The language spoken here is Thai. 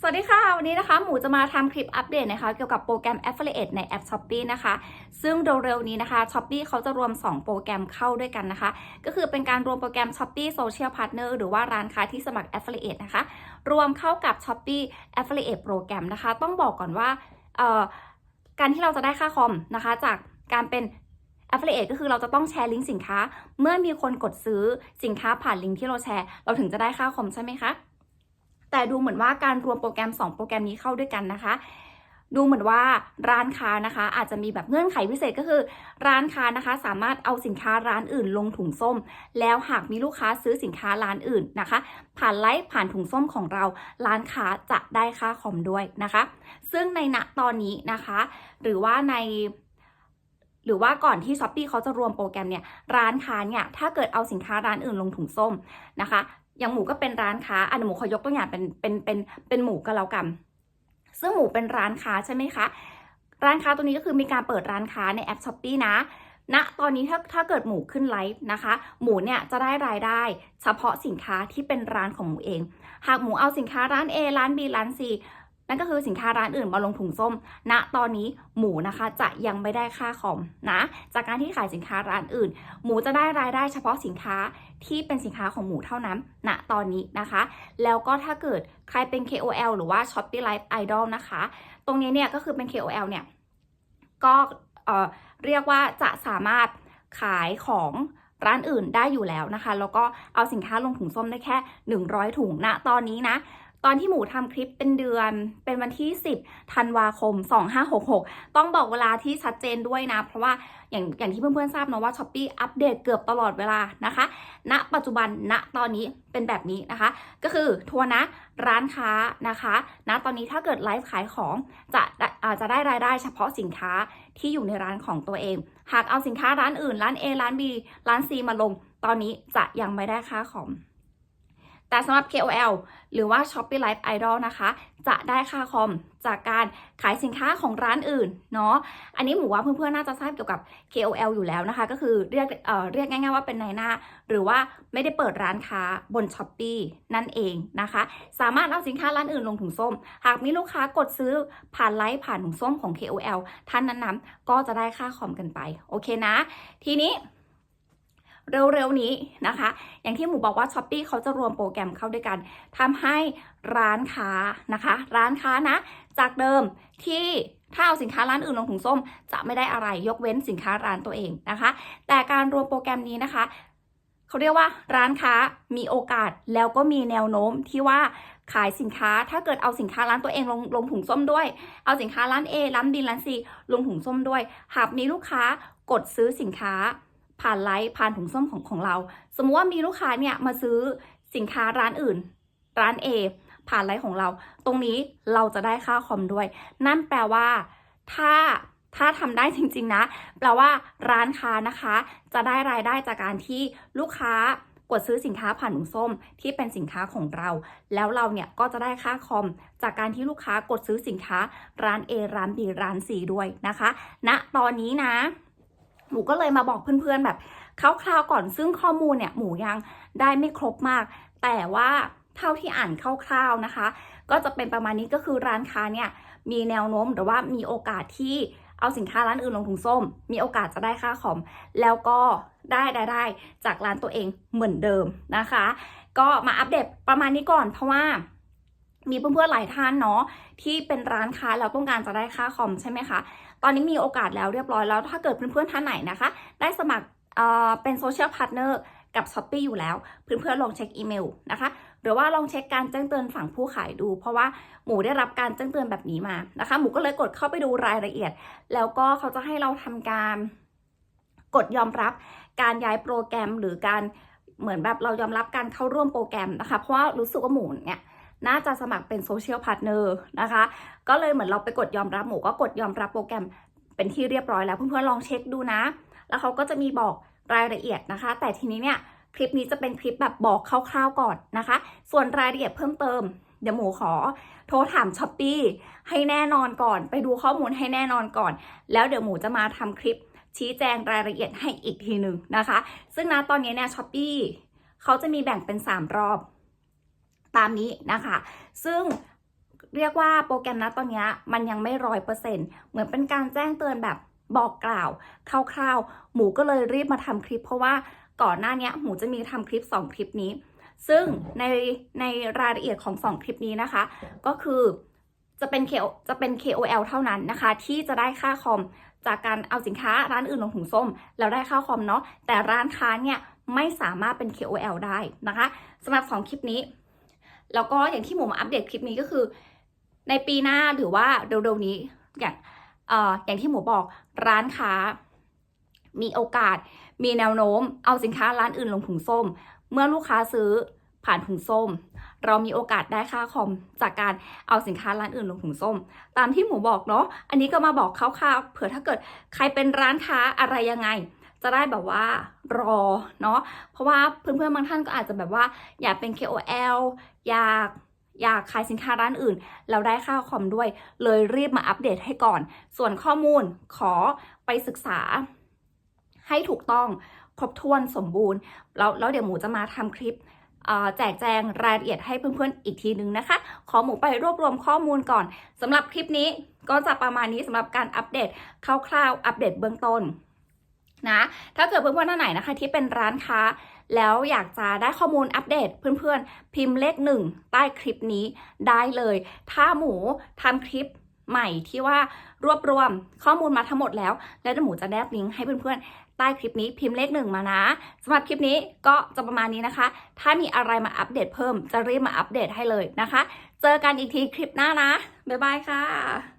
สวัสดีค่ะ วันนี้นะคะหมูจะมาทำคลิปอัปเดตนะคะ เกี่ยวกับโปรแกรม Affiliate ในแอป Shopee นะคะ ซึ่งเร็วๆนี้นะคะ Shopee เขาจะรวม 2 โปรแกรมเข้าด้วยกันนะคะ ก็คือเป็นการรวมโปรแกรม Shopee Social Partner หรือว่าร้านค้าที่สมัคร Affiliate นะคะ รวมเข้ากับ Shopee Affiliate โปรแกรมนะคะ ต้องบอกก่อนว่าการที่เราจะได้ค่าคอมนะคะ จากการเป็น Affiliate ก็คือเราจะต้องแชร์ลิงก์สินค้า เมื่อมีคนกดซื้อสินค้าผ่านลิงก์ที่เราแชร์ เราถึงจะได้ค่าคอมใช่ไหมคะ แต่ดูเหมือนว่าการรวมโปรแกรม 2 โปรแกรมนี้เข้าด้วยกันนะคะ ดูเหมือนว่าร้านค้านะคะ อาจจะมีแบบเงื่อนไขพิเศษก็คือ ร้านค้านะคะ สามารถเอาสินค้าร้านอื่นลงถุงส้ม แล้วหากมีลูกค้าซื้อสินค้าร้านอื่นนะคะ ผ่านไลฟ์ผ่านถุงส้มของเรา ร้านค้าจะได้ค่าคอมด้วยนะคะ ซึ่งในณตอนนี้นะคะ หรือว่าในหรือว่าก่อนที่ช้อปปีเขาจะรวมโปรแกรมเนี่ย ร้านค้าเนี่ย ถ้าเกิดเอาสินค้าร้านอื่นลงถุงส้มนะคะ อย่างหมูก็เป็นร้านค้าอันหมูขอยกตัวอย่างเป็นเป็นเป็นเป็นหมูก็แล้วกันซึ่งหมูเป็นร้านค้าใช่ไหมคะ ร้านค้าตัวนี้ก็คือมีการเปิดร้านค้าในแอปช้อปปีนะณตอนนี้ถ้าถ้าเกิดหมูขึ้นไลฟ์นะคะ หมูเนี่ยจะได้รายได้ เฉพาะสินค้าที่เป็นร้านของหมูเอง หากหมูเอาสินค้าร้าน A ร้าน B ร้าน C นั่นก็คือสินค้าร้านอื่นมาลงถุงส้มณตอนนี้หมูนะคะจะยังไม่ได้ค่าคอมนะ จากการที่ขายสินค้าร้านอื่น หมูจะได้รายได้เฉพาะสินค้าที่เป็นสินค้าของหมูเท่านั้นณตอนนี้นะคะ แล้วก็ถ้าเกิดใครเป็น KOL หรือว่า Shopee Life Idol นะคะ ตรงนี้เนี่ยก็คือเป็น KOL เนี่ยก็เออเรียกว่าจะสามารถขายของร้านอื่นได้อยู่แล้วนะคะ แล้วก็เอาสินค้าลงถุงส้มได้แค่ 100 ถุงณตอนนี้นะ ตอนที่หมูทำคลิปเป็นเดือนเป็นวันที่ 10ธันวาคม 2566 ต้องบอกเวลาที่ชัดเจนด้วยนะ เพราะว่าอย่างอย่างที่เพื่อนๆทราบเนอะว่า s h อ p e e อัปเดตเกือบตลอดเวลานะคะณปัจจุบันณตอนนี้เป็นแบบนี้นะคะ ก็คือทัวร์นะร้านค้านะคะณตอนนี้ถ้าเกิดไลฟ์ขายของจะอาจจะได้รายได้เฉพาะสินค้าที่อยู่ในร้านของตัวเอง หากเอาสินค้าร้านอื่น ร้าน A ร้าน B ร้าน C มาลง ตอนนี้จะยังไม่ได้ค่าคอม แต่สำหรับ KOL หรือว่า Shopee Life Idol นะคะ จะได้ค่าคอมจากการขายสินค้าของร้านอื่นเนาะอันนี้หมูว่าเพื่อนๆน่าจะทราบเกี่ยวกับ KOL อยู่แล้วนะคะ ก็คือเรียกเอ่อเรียกง่าย ๆว่าเป็นนายหน้า หรือว่าไม่ได้เปิดร้านค้าบน Shopee นั่นเองนะคะ สามารถเอาสินค้าร้านอื่นลงถุงส้ม หากมีลูกค้ากดซื้อผ่านไลฟ์ผ่านถุงส้มของ KOL ท่านนั้นๆก็จะได้ค่าคอมกันไปโอเคนะ ทีนี้ เร็วๆนี้นะคะ อย่างที่หมูบอกว่า s h อ p e e เขาจะรวมโปรแกรมเข้าด้วยกันทำให้ร้านค้านะคะ ร้านค้านะ จากเดิมที่ถ้าเอาสินค้าร้านอื่นลงถุงส้ม จะไม่ได้อะไรยกเว้นสินค้าร้านตัวเองนะคะ แต่การรวมโปรแกรมนี้นะคะเขาเรียกว่าร้านค้ามีโอกาสแล้วก็มีแนวโน้มที่ว่าขายสินค้าถ้าเกิดเอาสินค้าร้านตัวเองลงลงถุงส้มด้วย เอาสินค้าร้าน A ร้าน B ร้าน C ลงถุงส้มด้วย หากมีลูกค้ากดซื้อสินค้า ผ่านไลฟ์ผ่านถุงส้มของของเรา สมมุติว่ามีลูกค้าเนี่ยมาซื้อสินค้าร้านอื่น ร้าน A ผ่านไลฟ์ของเรา ตรงนี้เราจะได้ค่าคอมด้วย นั่นแปลว่าถ้าถ้าทำได้จริงๆนะ แปลว่าร้านค้านะคะ จะได้รายได้จากการที่ลูกค้ากดซื้อสินค้าผ่านถุงส้มที่เป็นสินค้าของเรา แล้วเราเนี่ยก็จะได้ค่าคอม จากการที่ลูกค้ากดซื้อสินค้าร้าน A ร้าน B ร้าน C ด้วยนะคะณนะตอนนี้นะ หมูก็เลยมาบอกเพื่อนๆแบบคร่าวๆก่อนซึ่งข้อมูลเนี่ยหมูยังได้ไม่ครบมาก แต่ว่าเท่าที่อ่านคร่าวๆนะคะ ก็จะเป็นประมาณนี้ก็คือร้านค้าเนี่ยมีแนวโน้มหรือว่ามีโอกาสที่เอาสินค้าร้านอื่นลงถุงส้ม มีโอกาสจะได้ค่าคอม แล้วก็ได้ได้ได้จากร้านตัวเองเหมือนเดิมนะคะ ก็มาอัปเดตประมาณนี้ก่อนเพราะว่า มีเพื่อนๆหลายท่านเนาะที่เป็นร้านค้าแล้วต้องการจะได้ค่าคอมใช่ไหมคะ ตอนนี้มีโอกาสแล้วเรียบร้อยแล้ว ถ้าเกิดเพื่อนๆท่านไหนนะคะ ได้สมัครเอ่อเป็นโซเชียลพาร์ทเนอร์กับ s h อ p e e อยู่แล้ว เพื่อนๆลองเช็คอีเมลนะคะ หรือว่าลองเช็คการแจ้งเตือนฝั่งผู้ขายดู เพราะว่าหมูได้รับการแจ้งเตือนแบบนี้มานะคะ หมูก็เลยกดเข้าไปดูรายละเอียด แล้วก็เขาจะให้เราทำการกดยอมรับการย้ายโปรแกรมหรือการเหมือนแบบเรายอมรับการเข้าร่วมโปรแกรมนะคะ เพราะว่ารู้สึกว่าหมูเนี่ย น่าจะสมัครเป็นโซเชียลพาร์ทเนอร์นะคะ ก็เลยเหมือนเราไปกดยอมรับหมูก็กดยอมรับโปรแกรมเป็นที่เรียบร้อยแล้วเพื่อนๆลองเช็คดูนะ แล้วเขาก็จะมีบอกรายละเอียดนะคะ แต่ทีนี้เนี่ยคลิปนี้จะเป็นคลิปแบบบอกคร่าวๆก่อนนะคะ ส่วนรายละเอียดเพิ่มเติม เดี๋ยวหมูขอโทรถามช้อปปีให้แน่นอนก่อน ไปดูข้อมูลให้แน่นอนก่อน แล้วเดี๋ยวหมูจะมาทำคลิปชี้แจงรายละเอียดให้อีกทีหนึ่งนะคะ ซึ่งนะตอนนี้เนี่ยช้อปปีเขาจะมีแบ่งเป็น 3 รอบ ตามนี้นะคะ ซึ่งเรียกว่าโปรแกรมนะตอนนี้มันยังไม่ร้อยเปอร์เซ็นต์เหมือนเป็นการแจ้งเตือนแบบบอกกล่าวคร่าวๆ หมูก็เลยรีบมาทำคลิป เพราะว่าก่อนหน้านี้หมูจะมีทำคลิป 2 คลิปนี้ ซึ่งในในรายละเอียดของ 2 คลิปนี้นะคะ ก็คือจะเป็น K จะเป็น KOL เท่านั้นนะคะ ที่จะได้ค่าคอมจากการเอาสินค้าร้านอื่นลงถุงส้ม แล้วได้ค่าคอมเนาะแต่ร้านค้าเนี่ยไม่สามารถเป็น KOL ได้นะคะสำหรับ 2 คลิปนี้ แล้วก็อย่างที่หมูมาอัปเดตคลิปนี้ก็คือ ในปีหน้าหรือว่าเร็วๆนี้อย่างเอ่ออย่างที่หมูบอกร้านค้า มีโอกาส มีแนวโน้ม เอาสินค้าร้านอื่นลงถุงส้ม เมื่อลูกค้าซื้อผ่านถุงส้ม เรามีโอกาสได้ค่าคอมจากการเอาสินค้าร้านอื่นลงถุงส้ม ตามที่หมูบอกเนาะอันนี้ก็มาบอกคร่าวๆเผื่อถ้าเกิดใครเป็นร้านค้าอะไรยังไง จะได้แบบว่ารอเนาะเพราะว่าเพื่อนๆบางท่านก็อาจจะแบบว่าอยากเป็น KOL อยากอยากขายสินค้าร้านอื่น เราได้ค่าคอมด้วย เลยรีบมาอัปเดตให้ก่อน ส่วนข้อมูลขอไปศึกษาให้ถูกต้องครบถ้วนสมบูรณ์ แล้วแล้วเดี๋ยวหมูจะมาทำคลิปแจกแจงรายละเอียดให้เพื่อนๆอีกทีนึงนะคะ ขอหมูไปรวบรวมข้อมูลก่อนสำหรับคลิปนี้ก็จะประมาณนี้สำหรับการอัปเดตคร่าวๆอัปเดตเบื้องต้น นะ ถ้าเกิดเพื่อนๆท่านไหนนะคะ ที่เป็นร้านค้า แล้วอยากจะได้ข้อมูลอัปเดตเพื่อนๆ พิมพ์เลขหนึ่งใต้คลิปนี้ได้เลย ถ้าหมูทำคลิปใหม่ที่ว่ารวบรวมข้อมูลมาทั้งหมดแล้ว แล้วหมูจะแนบลิงก์ให้เพื่อนๆ ใต้คลิปนี้พิมพ์เลขหนึ่งมานะสำหรับคลิปนี้ก็จะประมาณนี้นะคะ ถ้ามีอะไรมาอัปเดตเพิ่มจะรีบมาอัปเดตให้เลยนะคะ เจอกันอีกทีคลิปหน้านะ บ๊ายบายค่ะ